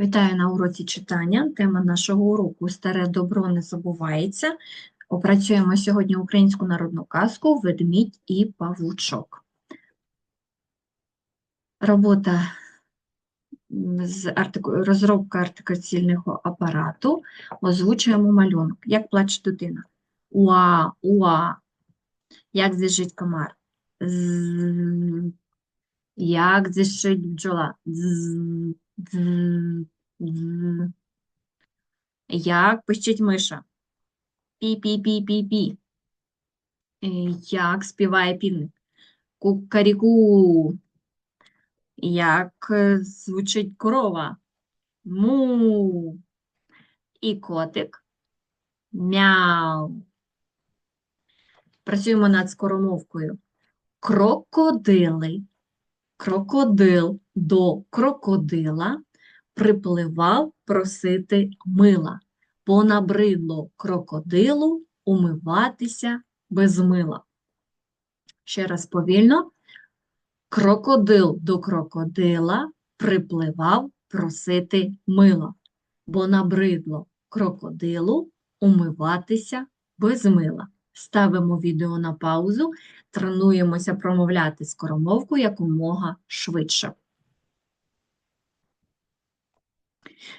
Вітаю на уроці читання. Тема нашого уроку Старе добро не забувається. Опрацюємо сьогодні українську народну казку Ведмідь і павучок. Робота з артику... розробка артикуляційного апарату. Озвучуємо малюнок. Як плаче дитина? Уа, уа. Як зижить комар? З. Як зишить бджола? З. Дз, дз. Як пищить миша? Пі-пі-пі-пі-пі. Е, Як співає півник? Кукаріку. Як е, звучить корова? Му. І котик? Мяу. Працюємо над скоромовкою. Крокодили. Крокодил до крокодила припливав просити мила, бо набридло крокодилу умиватися без мила. Ще раз повільно. Крокодил до крокодила припливав просити мила, бо набридло крокодилу умиватися без мила. Ставимо відео на паузу, тренуємося промовляти скоромовку якомога швидше.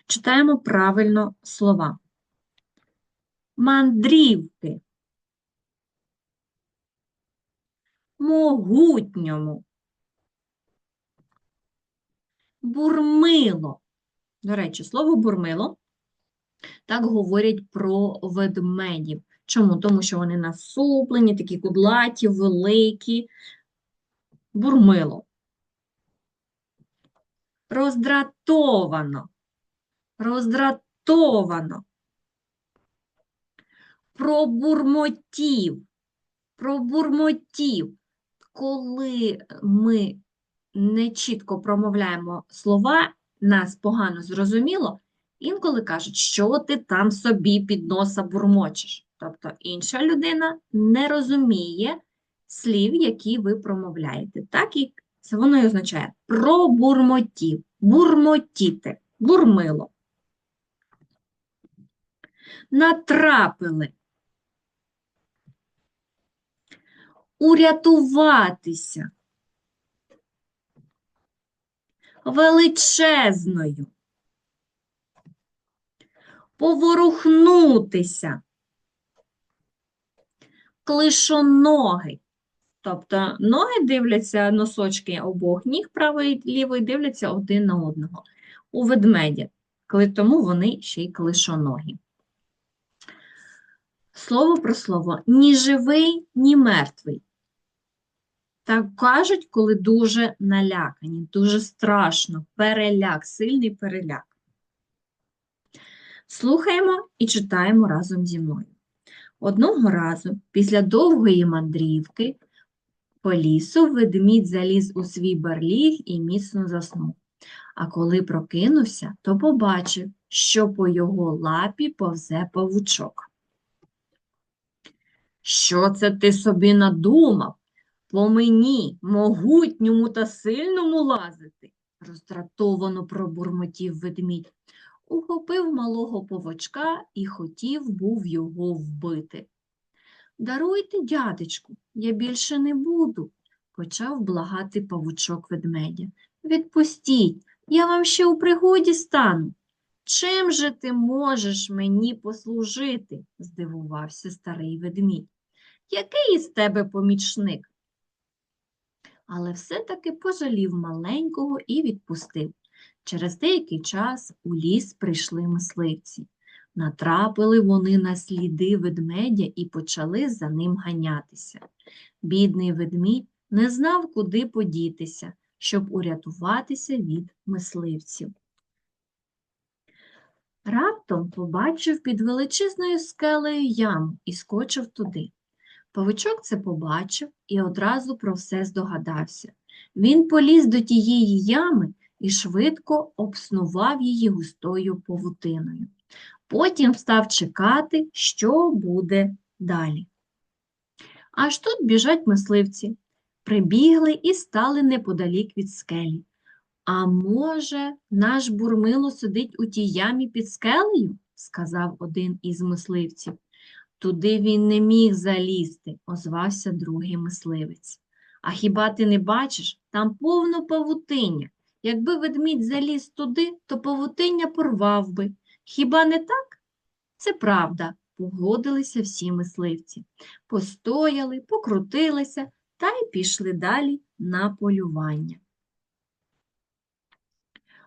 Читаємо правильно слова. Мандрівки. Могутньому. Бурмило. До речі, слово бурмило так говорять про ведмедів. Чому? Тому що вони насуплені, такі кудлаті, великі, бурмило. Роздратовано. Роздратовано. Пробурмотів. Пробурмотів. Коли ми нечітко промовляємо слова, нас погано зрозуміло, інколи кажуть, що ти там собі під носа бурмочеш. Тобто інша людина не розуміє слів, які ви промовляєте. Так і це воно і означає пробурмотів, бурмотіти, бурмило. Натрапили. Урятуватися. Величезною. Поворухнутися. Клишоногий. Тобто ноги дивляться, носочки обох ніг правої і лівої дивляться один на одного. У ведмедя, тому вони ще й клишоногі. Слово про слово ні живий, ні мертвий. Так кажуть, коли дуже налякані, дуже страшно, переляк, сильний переляк. Слухаємо і читаємо разом зі мною. Одного разу, після довгої мандрівки, по лісу ведмідь заліз у свій барліг і міцно заснув. А коли прокинувся, то побачив, що по його лапі повзе павучок. Що це ти собі надумав? По мені, могутньому та сильному лазити, роздратовано пробурмотів ведмідь. Ухопив малого павучка і хотів був його вбити. Даруйте, дядечку, я більше не буду, почав благати павучок ведмедя. Відпустіть, я вам ще у пригоді стану. Чим же ти можеш мені послужити? здивувався старий ведмідь. Який із тебе помічник? Але все-таки пожалів маленького і відпустив. Через деякий час у ліс прийшли мисливці. Натрапили вони на сліди ведмедя і почали за ним ганятися. Бідний ведмідь не знав, куди подітися, щоб урятуватися від мисливців. Раптом побачив під величезною скелею яму і скочив туди. Павичок це побачив і одразу про все здогадався. Він поліз до тієї ями і швидко обснував її густою павутиною. Потім став чекати, що буде далі. Аж тут біжать мисливці. Прибігли і стали неподалік від скелі. А може, наш бурмило сидить у тій ямі під скелею? сказав один із мисливців. Туди він не міг залізти, озвався другий мисливець. А хіба ти не бачиш? Там повно павутиння. Якби ведмідь заліз туди, то павутиння порвав би. Хіба не так? Це правда, погодилися всі мисливці. Постояли, покрутилися та й пішли далі на полювання.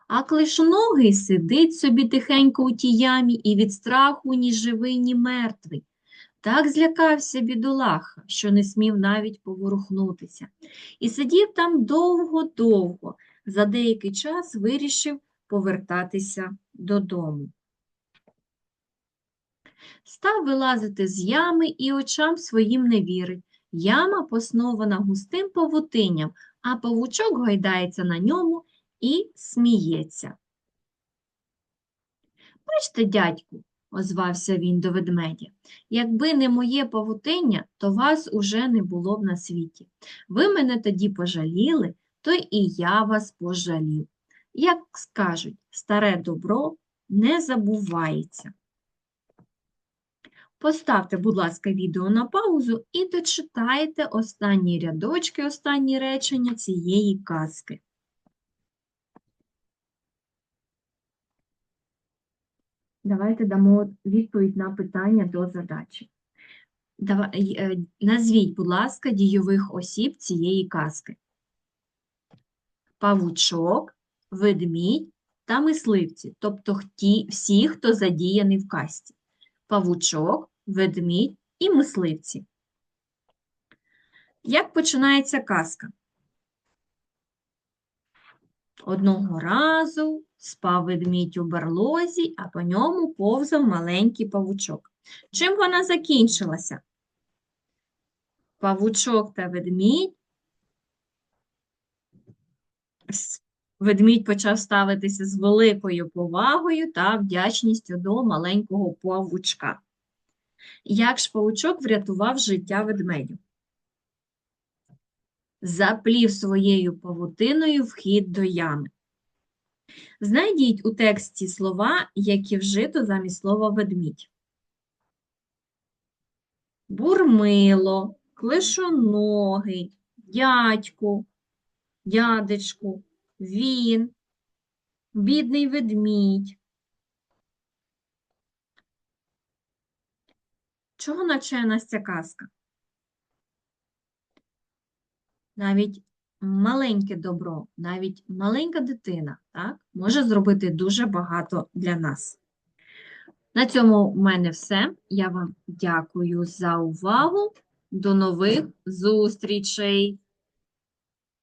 А клишоногий сидить собі тихенько у тій ямі і від страху ні живий, ні мертвий. Так злякався бідолаха, що не смів навіть поворухнутися. І сидів там довго-довго, за деякий час вирішив повертатися додому. Став вилазити з ями і очам своїм не вірить. Яма поснована густим павутинням, а павучок гойдається на ньому і сміється. Бачте, дядьку, озвався він до ведмедя, якби не моє павутиння, то вас уже не було б на світі. Ви мене тоді пожаліли, то і я вас пожалів. Як скажуть, старе добро не забувається. Поставте, будь ласка, відео на паузу і дочитайте останні рядочки, останні речення цієї казки. Давайте дамо відповідь на питання до задачі. Давай, е, назвіть, будь ласка, дійових осіб цієї казки. Павучок, ведмідь та мисливці, тобто ті, всі, хто задіяний в казці. Павучок, ведмідь і мисливці. Як починається казка? Одного разу спав ведмідь у берлозі, а по ньому повзав маленький павучок. Чим вона закінчилася? Павучок та ведмідь. Ведмідь почав ставитися з великою повагою та вдячністю до маленького павучка. Як ж павучок врятував життя ведмедю? Заплів своєю павутиною вхід до ями. Знайдіть у тексті слова, які вжито замість слова ведмідь. Бурмило, клишоногий, дядьку, дядечку, він, бідний ведмідь. Чого навчає нас ця казка? Навіть маленьке добро, навіть маленька дитина так, може зробити дуже багато для нас. На цьому в мене все. Я вам дякую за увагу. До нових зустрічей!